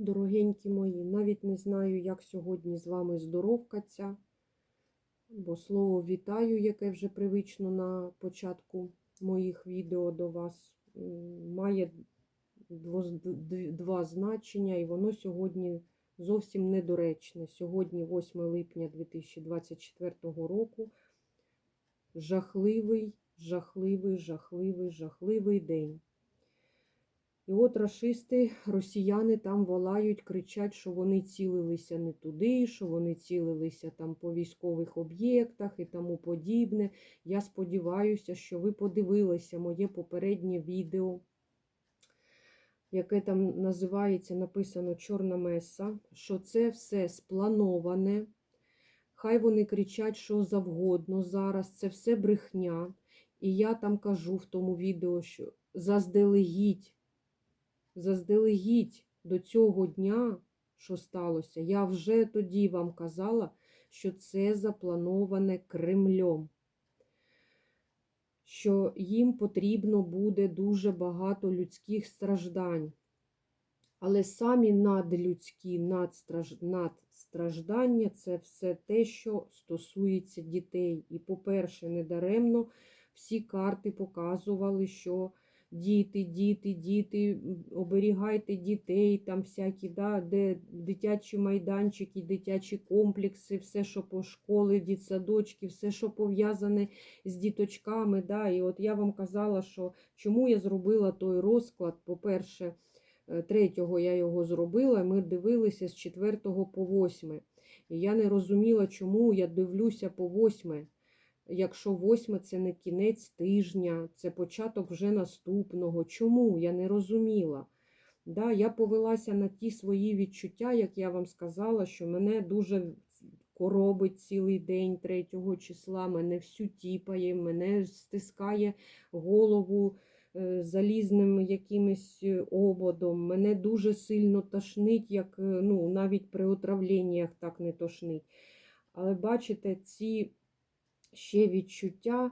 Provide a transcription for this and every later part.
Дорогенькі мої, навіть не знаю, як сьогодні з вами здоровкаться, бо слово вітаю, яке вже привично на початку моїх відео до вас, має два значення, і воно сьогодні зовсім недоречне. Сьогодні 8 липня 2024 року. Жахливий, жахливий, жахливий, жахливий день. І от рашисти, росіяни там волають, кричать, що вони цілилися не туди, що вони цілилися там по військових об'єктах і тому подібне. Я сподіваюся, що ви подивилися моє попереднє відео, яке там називається, написано Чорна меса, що це все сплановане. Хай вони кричать, що завгодно зараз, це все брехня. І я там кажу в тому відео, що заздалегідь заздалегідь до цього дня, що сталося, я вже тоді вам казала, що це заплановане Кремлем, що їм потрібно буде дуже багато людських страждань. Але самі надлюдські надстраж... надстраждання це все те, що стосується дітей. І, по-перше, недаремно всі карти показували, що діти, діти, діти, оберігайте дітей, там всякі, да, де дитячі майданчики, дитячі комплекси, все, що по школи, дітсадочки, все, що пов'язане з діточками. Да. І от я вам казала, що чому я зробила той розклад, по-перше, е, третього я його зробила, ми дивилися з 4 по 8. І я не розуміла, чому я дивлюся по 8 якщо восьме це не кінець тижня, це початок вже наступного. Чому? Я не розуміла. Да, я повелася на ті свої відчуття, як я вам сказала, що мене дуже коробить цілий день 3 числа, мене всю тіпає, мене стискає голову е, залізним якимось е, ободом, мене дуже сильно тошнить, як е, ну, навіть при отравленнях так не тошнить. Але бачите, ці ще відчуття,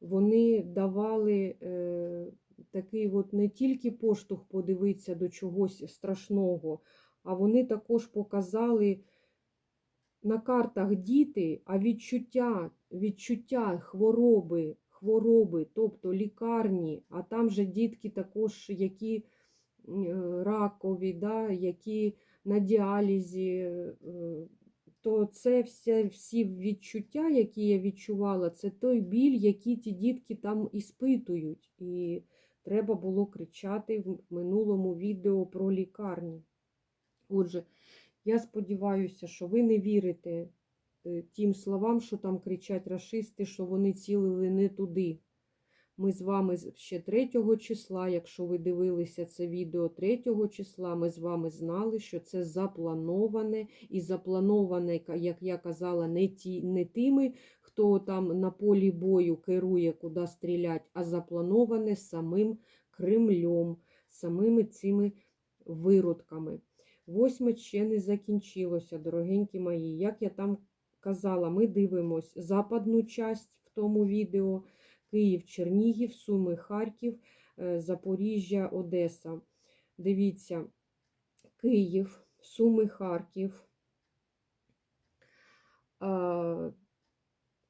вони давали е, такий от не тільки поштовх подивитися до чогось страшного, а вони також показали на картах діти, а відчуття, відчуття хвороби, хвороби, тобто лікарні, а там же дітки також, які е, ракові, да, які на діалізі. То це все, всі відчуття, які я відчувала, це той біль, який ті дітки там іспитують. І треба було кричати в минулому відео про лікарні. Отже, я сподіваюся, що ви не вірите е, тим словам, що там кричать рашисти, що вони цілили не туди. Ми з вами ще 3 числа, якщо ви дивилися це відео 3 числа, ми з вами знали, що це заплановане і заплановане, як я казала, не, ті, не тими, хто там на полі бою керує, куди стрілять, а заплановане самим Кремлем, самими цими виродками. Восьме ще не закінчилося, дорогенькі мої. Як я там казала, ми дивимось западну часть в тому відео. Київ, Чернігів, Суми, Харків, е, Запоріжжя, Одеса. Дивіться, Київ, Суми, Харків.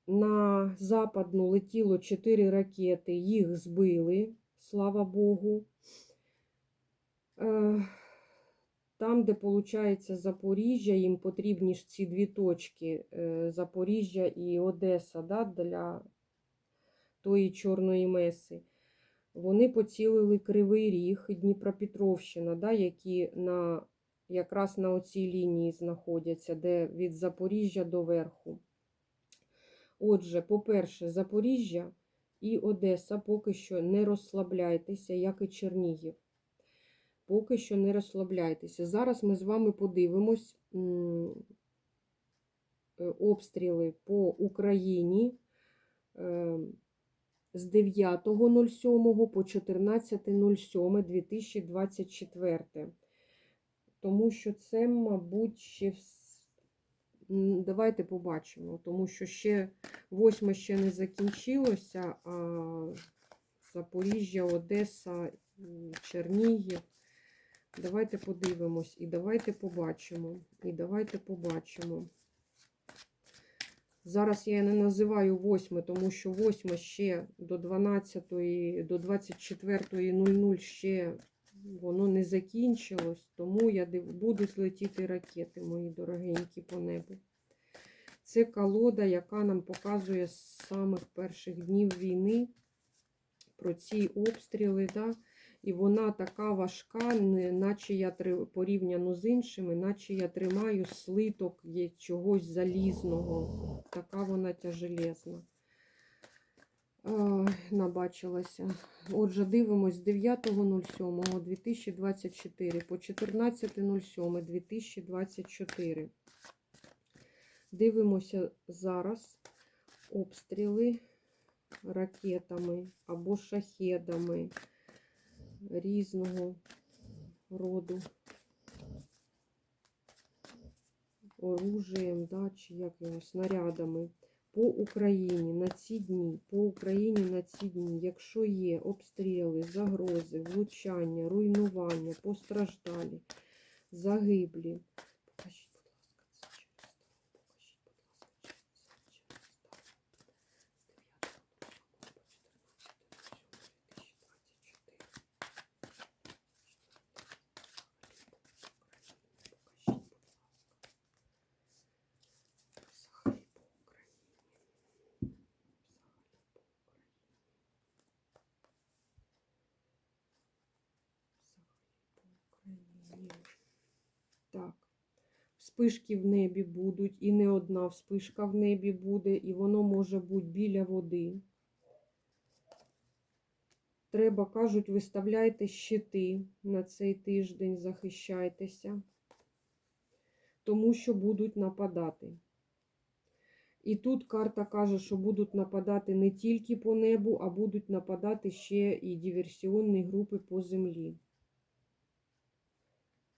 На западну летіло 4 ракети, їх збили, слава Богу. Е, Там, де виходить Запоріжжя, їм потрібні ж ці дві точки е, Запоріжжя і Одеса да, для тої Чорної меси. Вони поцілили Кривий Ріг Дніпропетровщина, да, які на, якраз на оцій лінії знаходяться, де від Запоріжжя до верху. Отже, по-перше, Запоріжжя і Одеса поки що не розслабляйтеся, як і Чернігів. Поки що не розслабляйтеся. Зараз ми з вами подивимось е, обстріли по Україні. З 9.07 по 14.07.2024. Тому що це, мабуть, ще давайте побачимо, тому що ще восьме ще не закінчилося, а Запоріжжя, Одеса, Чернігів. Давайте подивимось і давайте побачимо. І давайте побачимо. Зараз я не називаю 8, тому що 8 ще до 12, до 24.00 ще воно не закінчилось, тому я див... будуть злетіти ракети, мої дорогенькі, по небу. Це колода, яка нам показує з самих перших днів війни про ці обстріли. Да? І вона така важка, наче я порівняно з іншими, наче я тримаю слиток є чогось залізного. Така вона тяжелезна. Набачилася. Отже, дивимось з 9.07.2024 по 14.07.2024. Дивимося зараз обстріли ракетами або шахедами різного роду оружієм, да, чи як його, снарядами по Україні на ці дні, по Україні на ці дні, якщо є обстріли, загрози, влучання, руйнування, постраждалі, загиблі. Покажіть, будь ласка, це через Таро. Покажіть, будь ласка, через це через Таро. З 9 по 14 Покажіть, будь ласка. Взагалі по Україні. Взагалі по Україні. Так. Вспишки в небі будуть, і не одна вспишка в небі буде, і воно може бути біля води. Треба, кажуть, виставляйте щити на цей тиждень, захищайтеся, тому що будуть нападати. І тут карта каже, що будуть нападати не тільки по небу, а будуть нападати ще і диверсіонні групи по землі.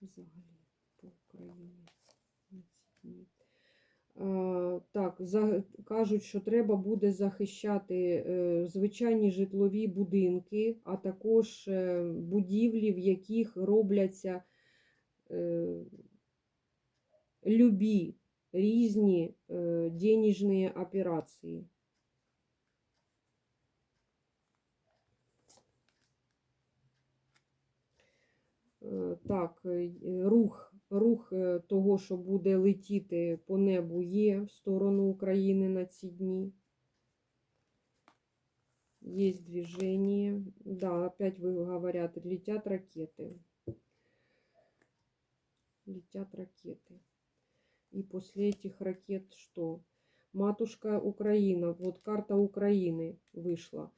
Взагалі, по Україні. А, так, за, кажуть, що треба буде захищати е, звичайні житлові будинки, а також е, будівлі, в яких робляться е, любі різні е, денежні операції. Так, е, рух, рух е, того, що буде летіти по небу, є в сторону України на ці дні. Есть движение. Да, опять вы говорят, летят ракеты. Летят ракеты. И после этих ракет что? Матушка Украина. Вот карта Украины вышла.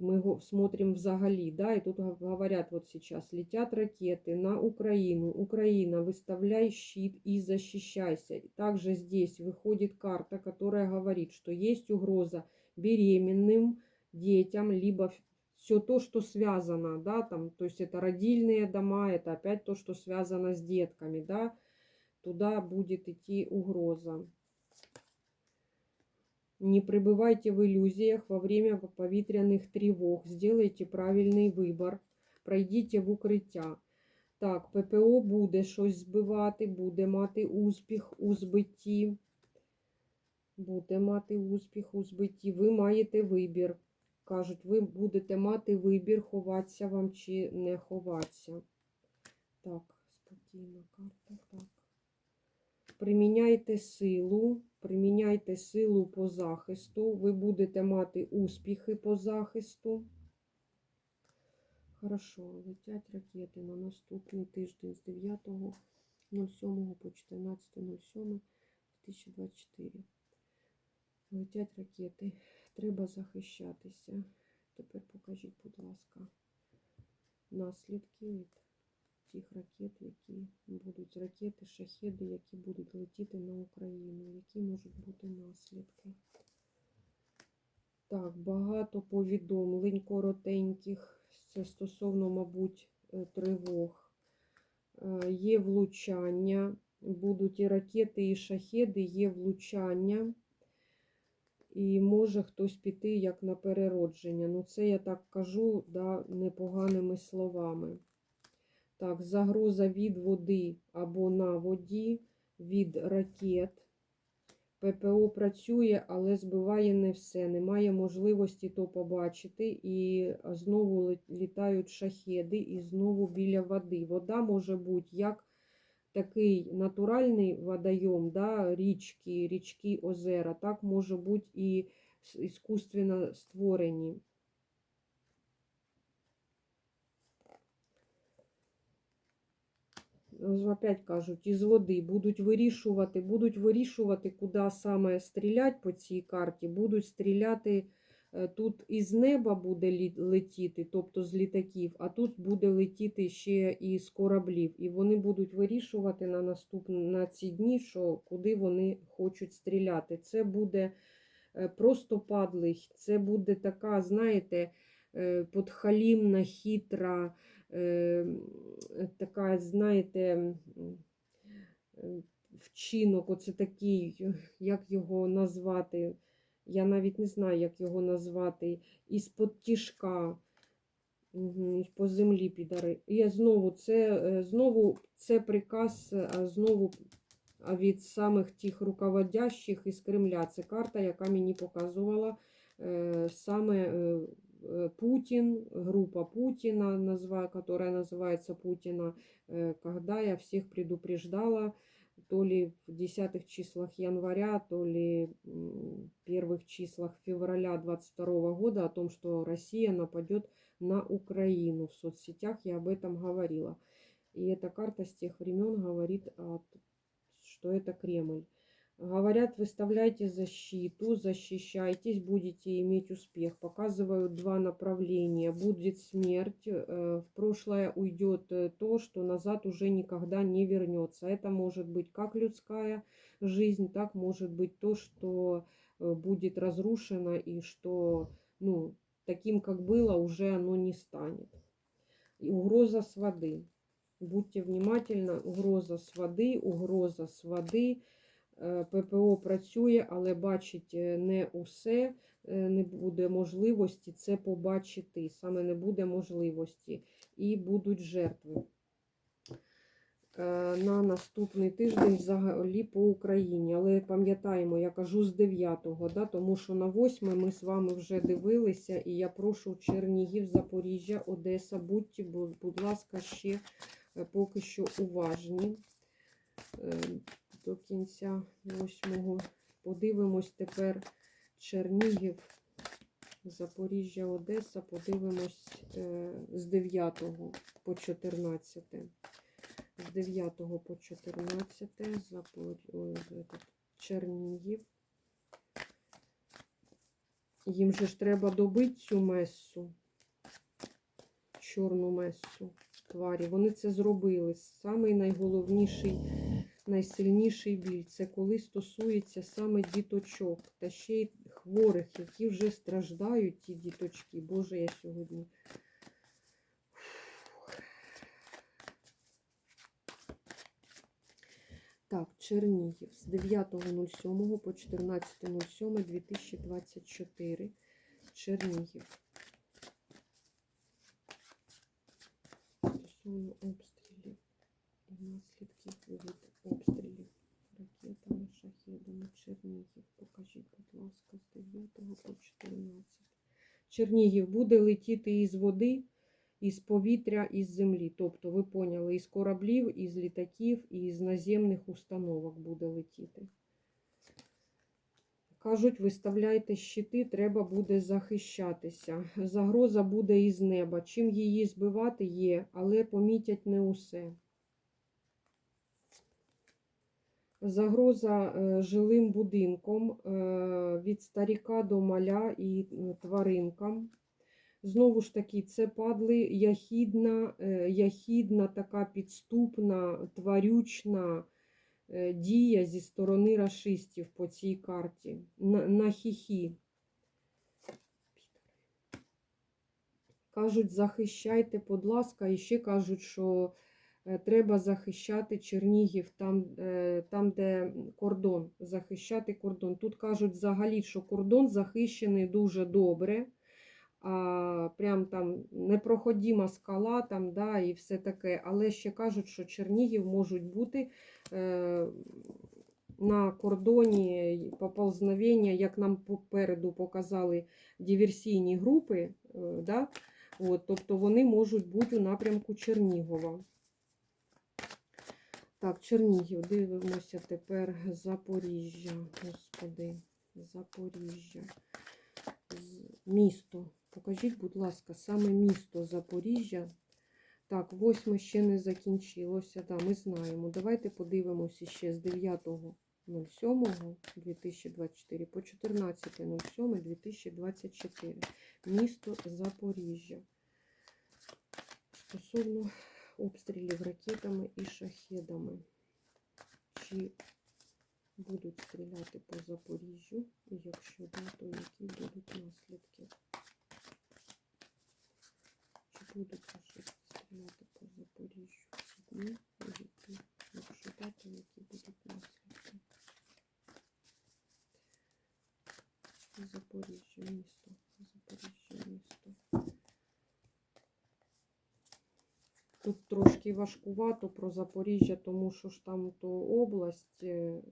Мы смотрим взагалі, да, и тут говорят вот сейчас, летят ракеты на Украину. Украина, выставляй щит и защищайся. Также здесь выходит карта, которая говорит, что есть угроза беременным детям, либо все то, что связано, да, там, то есть это родильные дома, это опять то, что связано с детками, да, туда будет идти угроза. Не пребывайте в иллюзиях во время повітряних тревог. Сделайте правильний вибір. Пройдіть в укриття. Так, ППО буде щось збивати, буде мати успіх у збитті. Буде мати успіх у збитті. Ви маєте вибір. Кажуть, ви будете мати вибір, ховатися вам чи не ховатися. Так, спокійна карта. Так. Приміняйте силу, приміняйте силу по захисту. Ви будете мати успіхи по захисту. Хорошо, летять ракети на наступний тиждень з 9.07 по 14.07.2024. Летять ракети. Треба захищатися. Тепер покажіть, будь ласка, наслідки від тих ракет, які будуть ракети, шахеди, які будуть летіти на Україну. Які можуть бути наслідки? Так, багато повідомлень коротеньких. Це стосовно, мабуть, е, тривог. Е, Є влучання, будуть і ракети, і шахеди, є влучання. І може хтось піти як на переродження. Ну, це я так кажу да, непоганими словами. Так, загроза від води або на воді, від ракет. ППО працює, але збиває не все. Немає можливості то побачити. І знову літають шахеди, і знову біля води. Вода може бути як такий натуральний водойом, да, річки, річки, озера, так може бути і іскусственно створені. Опять кажуть, із води будуть вирішувати, будуть вирішувати, куди саме стріляти по цій карті. Будуть стріляти е, тут із неба буде летіти, тобто з літаків, а тут буде летіти ще і з кораблів. І вони будуть вирішувати на наступні на ці дні, що куди вони хочуть стріляти. Це буде е, просто падлий, це буде така, знаєте, е, подхалімна, хитра така, знаєте, е, вчинок, оце такий, як його назвати. Я навіть не знаю, як його назвати. Із-под тішка. Угу, по землі підари. І знову це е, знову це приказ знову від самих тих руководящих із Кремля. Це карта, яка мені показувала е, саме е, Путин, группа Путина, назва, которая называется Путина, э, когда я всех предупреждала, то ли в десятых числах января, то ли м, первых числах февраля 22 года о том, что Россия нападет на Украину. В соцсетях я об этом говорила. И эта карта с тех времен говорит, о т- что это Кремль. Говорят, выставляйте защиту, защищайтесь, будете иметь успех. Показывают два направления. Будет смерть, э, в прошлое уйдет э, то, что назад уже никогда не вернется. Это может быть как людская жизнь, так может быть то, что э, будет разрушено и что ну, таким, как было, уже оно не станет. И угроза с воды. Будьте внимательны, угроза з води, угроза з води. Е, ППО працює, але бачить е, не усе, е, не буде можливості це побачити. Саме не буде можливості. І будуть жертви. На наступний тиждень взагалі по Україні. Але пам'ятаємо, я кажу з 9-го, да, тому що на 8 ми з вами вже дивилися, і я прошу Чернігів, Запоріжжя, Одеса, будьте, бу- будь ласка, ще поки що уважні. До кінця 8-го. Подивимось тепер Чернігів, Запоріжжя, Одеса. Подивимось е, з 9 по 14. З 9 по 14 Запор... Чернігів. Їм же ж треба добити цю месу, чорну месу тварі. Вони це зробили. Самий найголовніший, найсильніший біль це коли стосується саме діточок та ще й хворих, які вже страждають, ті діточки. Боже, я сьогодні. Так, Чернігів з 9.07 по 14.07.2024. Чернігів. Стосовно обстрілів і наслідків від обстрілів ракетами, шахедами. Чернігів. Покажіть, будь ласка, з 9 по 14. Чернігів буде летіти із води, із повітря, із землі. Тобто, ви поняли, із кораблів, із літаків, із наземних установок буде летіти. Кажуть, виставляйте щити, треба буде захищатися. Загроза буде із неба. Чим її збивати є, але помітять не усе. Загроза е, жилим будинком е, від старіка до маля і е, тваринкам. Знову ж таки, це падли яхідна, яхідна така підступна, тварючна дія зі сторони рашистів по цій карті. На, на хіхі. Кажуть, захищайте, будь ласка, і ще кажуть, що треба захищати Чернігів там, е, там, де кордон, захищати кордон. Тут кажуть взагалі, що кордон захищений дуже добре, а прям там непроходима скала, там, да, і все таке. Але ще кажуть, що Чернігів можуть бути е, на кордоні поползновення, як нам попереду показали диверсійні групи. Е, да, от, тобто вони можуть бути у напрямку Чернігова. Так, Чернігів, дивимося тепер Запоріжжя. Господи, Запоріжжя. Місто. Покажіть, будь ласка, саме місто Запоріжжя. Так, восьме ще не закінчилося. Да, ми знаємо. Давайте подивимося ще з 9.07.2024 по 14.07.2024. Місто Запоріжжя. Стосовно обстрілів ракетами і шахедами. Чи будуть стріляти по Запоріжжю? І якщо да, то які будуть наслідки? Чи будуть рашисти стріляти по Запоріжжю в ці дні? І які? Якщо да, то які будуть наслідки? Запоріжжя, місто. Запоріжжя, місто. Тут трошки важкувато про Запоріжжя, тому що ж там то область, е,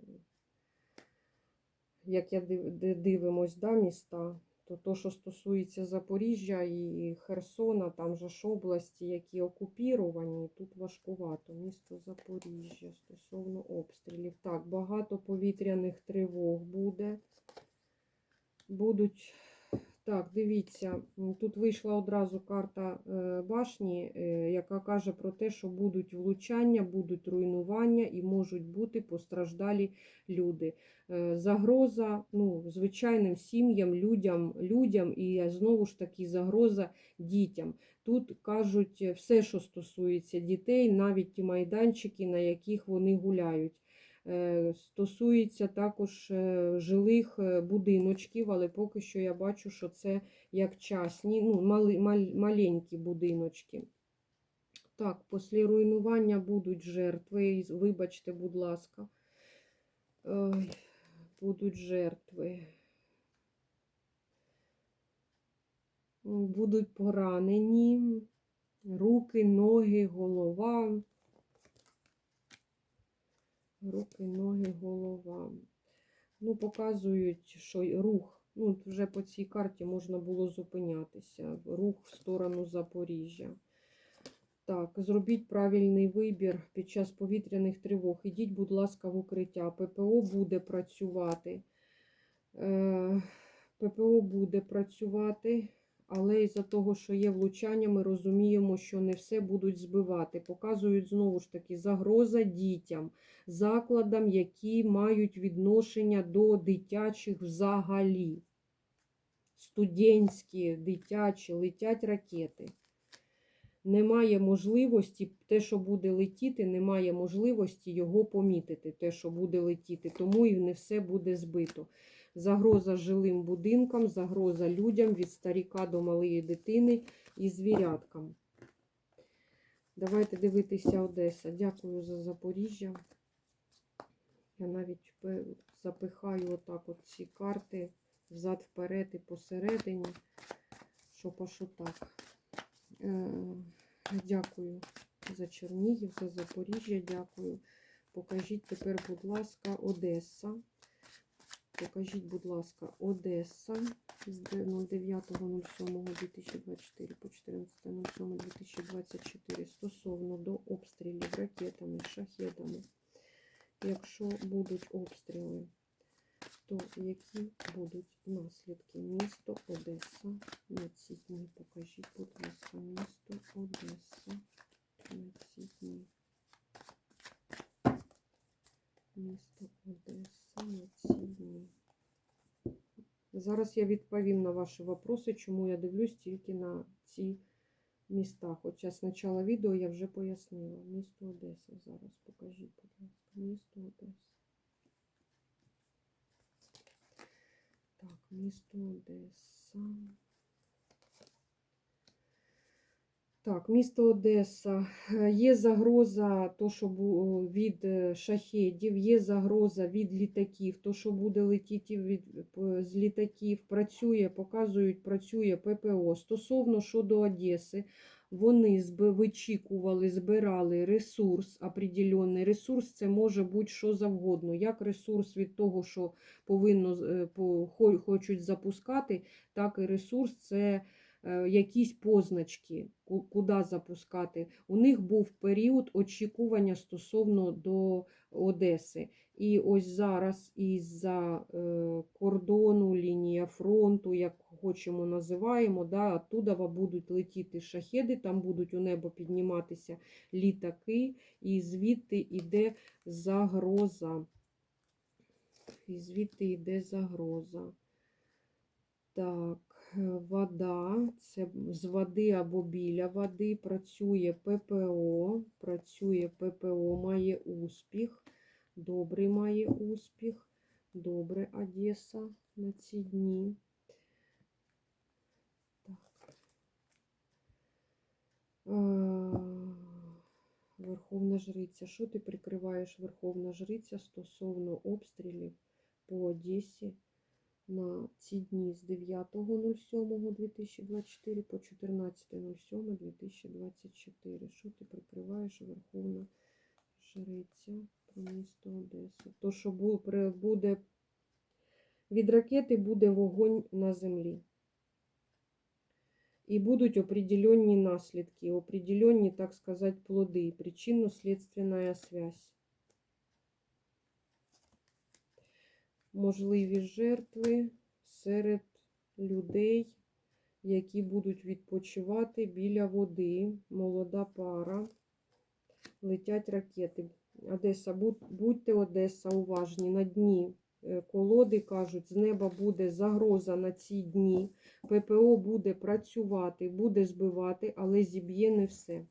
як я дивимось, да, міста, то то, що стосується Запоріжжя і Херсона, там же ж області, які окупіровані, тут важкувато. Місто Запоріжжя стосовно обстрілів. Так, багато повітряних тривог буде. Будуть. Так, дивіться, тут вийшла одразу карта е, башні, е, яка каже про те, що будуть влучання, будуть руйнування і можуть бути постраждалі люди. Е, Загроза ну, звичайним сім'ям, людям, людям і знову ж таки загроза дітям. Тут кажуть все, що стосується дітей, навіть ті майданчики, на яких вони гуляють. Е, Стосується також е, жилих е, будиночків, але поки що я бачу, що це як частні, ну, мали, мал- маленькі будиночки. Так, після руйнування будуть жертви. Вибачте, будь ласка. Будуть жертви. Будуть поранені. Руки, ноги, голова. Руки, ноги, голова. Ну, показують, що рух. Ну, вже по цій карті можна було зупинятися. Рух в сторону Запоріжжя. Так, зробіть правильний вибір під час повітряних тривог. Ідіть, будь ласка, в укриття. ППО буде працювати. Е, ППО буде працювати, але із-за того, що є влучання, ми розуміємо, що не все будуть збивати. Показують знову ж таки загроза дітям, закладам, які мають відношення до дитячих взагалі. Студентські, дитячі, летять ракети. Немає можливості, те, що буде летіти, немає можливості його помітити, те, що буде летіти, тому і не все буде збито. Загроза жилим будинкам, загроза людям від старіка до малої дитини і звіряткам. Давайте дивитися Одеса. Дякую за Запоріжжя. Я навіть запихаю отак от ці карти взад вперед і посередині, щоб аж отак. Е, Дякую за Чернігів, за Запоріжжя, дякую. Покажіть тепер, будь ласка, Одеса. Покажіть, будь ласка, Одеса з 09.07.2024 по 14.07.2024 стосовно до обстрілів ракетами, шахедами. Якщо будуть обстріли, то які будуть наслідки? Місто Одеса на ці дні. Покажіть, будь ласка, місто Одеса на ці дні. Місто Одеса на ці дні. Зараз я відповім на ваші вопроси, чому я дивлюсь тільки на ці міста. Хоча з початку відео я вже пояснила. Місто Одеса. Зараз покажіть, будь ласка, місто Одеса. Так, місто Одеса. Так, місто Одеса. Е, Є загроза то, що від е, шахедів, є загроза від літаків, то, що буде летіти від, з літаків. Працює, показують, працює ППО. Стосовно щодо Одеси, вони вичікували, збирали ресурс, определенний ресурс, це може бути що завгодно. Як ресурс від того, що повинно е, хочуть запускати, так і ресурс це якісь позначки, куди запускати. У них був період очікування стосовно до Одеси. І ось зараз із-за е, кордону, лінія фронту, як хочемо називаємо, да, оттуда будуть летіти шахеди, там будуть у небо підніматися літаки, і звідти йде загроза. І звідти йде загроза. Так, е, вода, це з води або біля води працює ППО, працює ППО, має успіх, добрий має успіх, добре Одеса на ці дні. Так. Верховна жриця. Що ти прикриваєш, Верховна жриця, стосовно обстрілів по Одесі? На ці дні з 9.07.2024 по 14.07.2024. Що ти прикриваєш Верховна Жриця про місто Одеса? То, що буде від ракети буде вогонь на землі. І будуть определенні наслідки, определенні, так сказати, плоди, причинно-следственная связь. Можливі жертви серед людей, які будуть відпочивати біля води, молода пара, летять ракети. Одеса, будьте Одеса, уважні на дні. е, Колоди кажуть, з неба буде загроза на ці дні. ППО буде працювати, буде збивати, але зіб'є не все.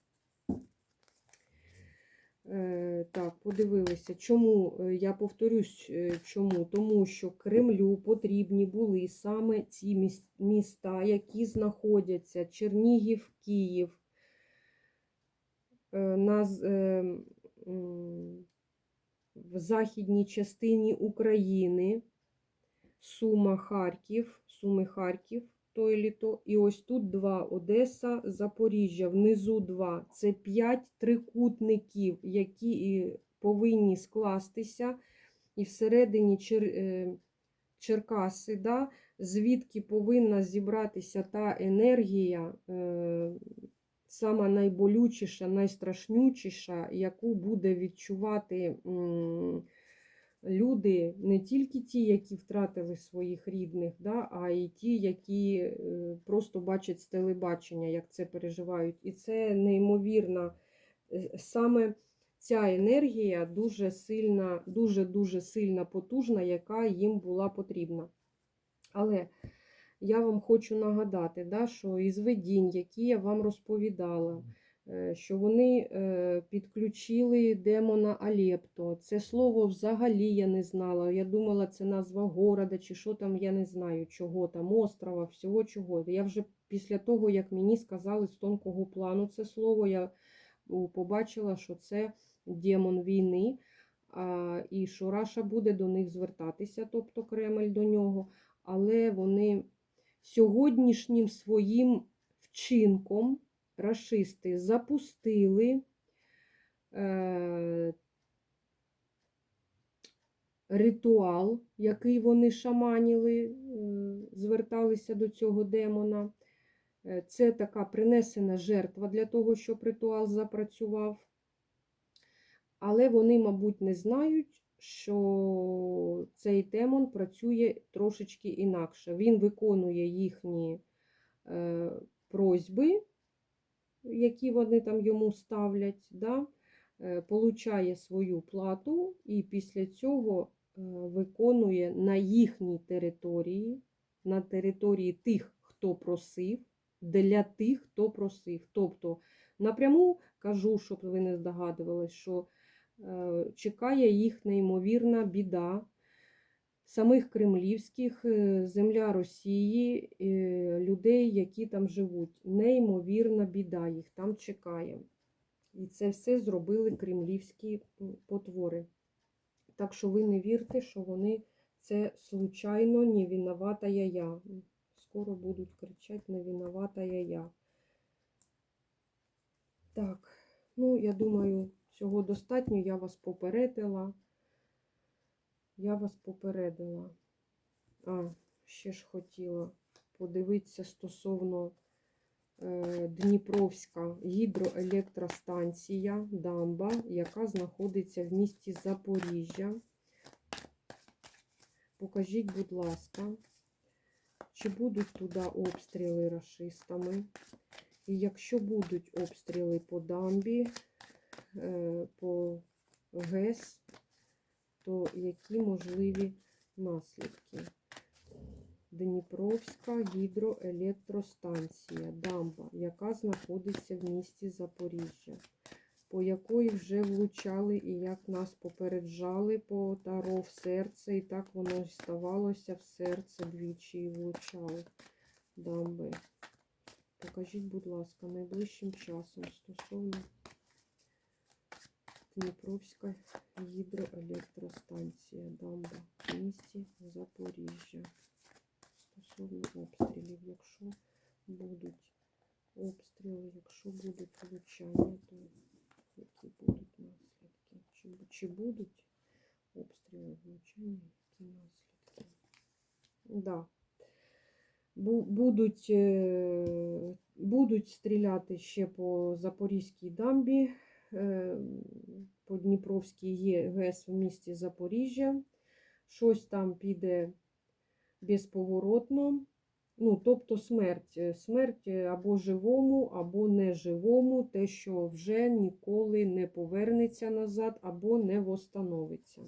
Е, Так, подивилися. Чому е, я повторюсь, е, чому? Тому що Кремлю потрібні були саме ці міста, які знаходяться Чернігів, Київ. На, в західній частині України, Сума, Харків, Суми, Харків, то і літо. І ось тут два Одеса, Запоріжжя, внизу два. Це п'ять трикутників, які повинні скластися. І всередині Чер... е, Черкаси, да, звідки повинна зібратися та енергія, е, сама найболючіша, найстрашнючіша, яку буде відчувати люди, не тільки ті, які втратили своїх рідних, да, а й ті, які е, просто бачать з телебачення, як це переживають. І це неймовірно. Е, Саме ця енергія дуже сильна, дуже-дуже сильна, потужна, яка їм була потрібна. Але я вам хочу нагадати, да, що із видінь, які я вам розповідала, що вони е, підключили демона Алепто. Це слово взагалі я не знала. Я думала, це назва города, чи що там, я не знаю, чого там, острова, всього чого. Я вже після того, як мені сказали з тонкого плану це слово, я побачила, що це демон війни, і що Раша буде до них звертатися, тобто Кремль до нього. Але вони сьогоднішнім своїм вчинком рашисти запустили е, ритуал, який вони шаманіли, е, зверталися до цього демона. Е, Це така принесена жертва для того, щоб ритуал запрацював. Але вони, мабуть, не знають, що цей демон працює трошечки інакше. Він виконує їхні е, просьби, які вони там йому ставлять, да? е, получає свою плату і після цього е, виконує на їхній території, на території тих, хто просив, для тих, хто просив. Тобто напряму кажу, щоб ви не здогадувались, що е, чекає їх неймовірна біда. Самих кремлівських, е, земля Росії, е, людей, які там живуть. Неймовірна біда їх там чекає. І це все зробили кремлівські потвори. Так що ви не вірте, що вони це случайно не виновата я. Скоро будуть кричати не виновата я я. Так, ну, я думаю, цього достатньо. Я вас попередила. Я вас попередила. А, ще ж хотіла подивитися стосовно е, Дніпровська гідроелектростанція дамба, яка знаходиться в місті Запоріжжя. Покажіть, будь ласка, чи будуть туди обстріли рашистами? І якщо будуть обстріли по дамбі, е, по ГЕС, то які можливі наслідки? Дніпровська гідроелектростанція, дамба, яка знаходиться в місті Запоріжжя, по якої вже влучали і як нас попереджали по таро в серце, і так воно й ставалося в серце двічі і влучали дамби. Покажіть, будь ласка, найближчим часом стосовно Дніпровська гідроелектростанція дамба в місті Запоріжжя. Стосовно обстрілів, якщо будуть обстріли, якщо будуть влучання, то які будуть наслідки? Чи, чи будуть обстріли, влучання, які наслідки? Да. Будуть, е, будуть стріляти ще по Запорізькій дамбі, по Дніпровській є ГЕС в місті Запоріжжя. Щось там піде безповоротно. Ну, тобто смерть. Е, Смерть е, або живому, або неживому, те, що вже ніколи не повернеться назад, або не восстановиться.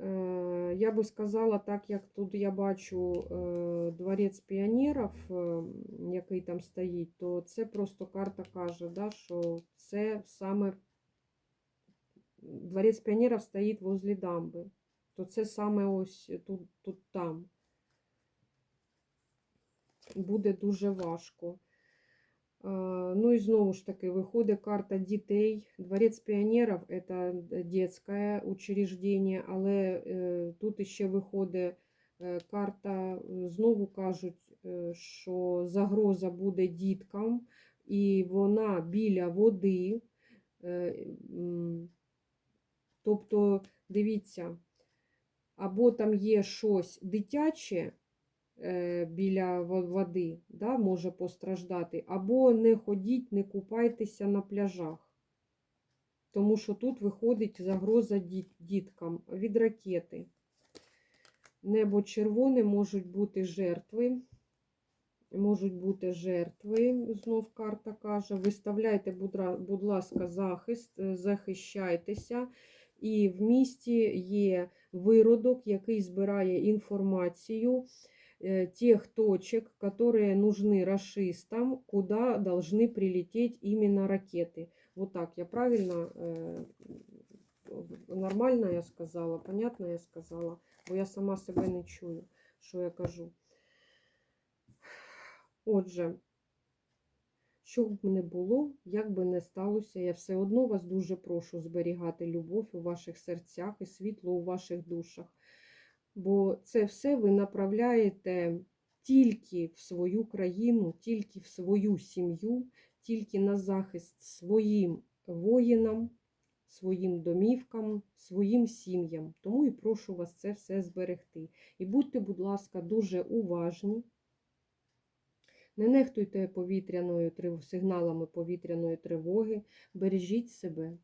Е, Я би сказала, так як тут я бачу е, дворець піонерів, е, який там стоїть, то це просто карта каже, да, що це саме дворець піонерів стоїть возле дамби. То це саме ось тут, тут там. Буде дуже важко. Ну і знову ж таки, виходить карта дітей. Дворець піонерів це дитяче учреждення, але е, тут ще виходить е, карта, знову кажуть, що загроза буде діткам, і вона біля води. Тобто, дивіться, або там є щось дитяче, біля води, да, може постраждати, або не ходіть, не купайтеся на пляжах. Тому що тут виходить загроза діт- діткам від ракети. Небо червоне можуть бути жертви. Можуть бути жертви, знов карта каже. Виставляйте, будь ласка, захист, е, захищайтеся. І в місті є виродок, який збирає інформацію тех точек, которые нужны расистам, куда должны прилететь именно ракеты. Вот так, я правильно, э, нормально я сказала, понятно я сказала, бо я сама себе не чую, що я кажу. Отже, що б не було, як би не сталося, я все одно вас дуже прошу зберігати любов у ваших серцях і світло у ваших душах. Бо це все ви направляєте тільки в свою країну, тільки в свою сім'ю, тільки на захист своїм воїнам, своїм домівкам, своїм сім'ям. Тому і прошу вас це все зберегти. І будьте, будь ласка, дуже уважні. Не нехтуйте повітряною сигналами повітряної тривоги, бережіть себе.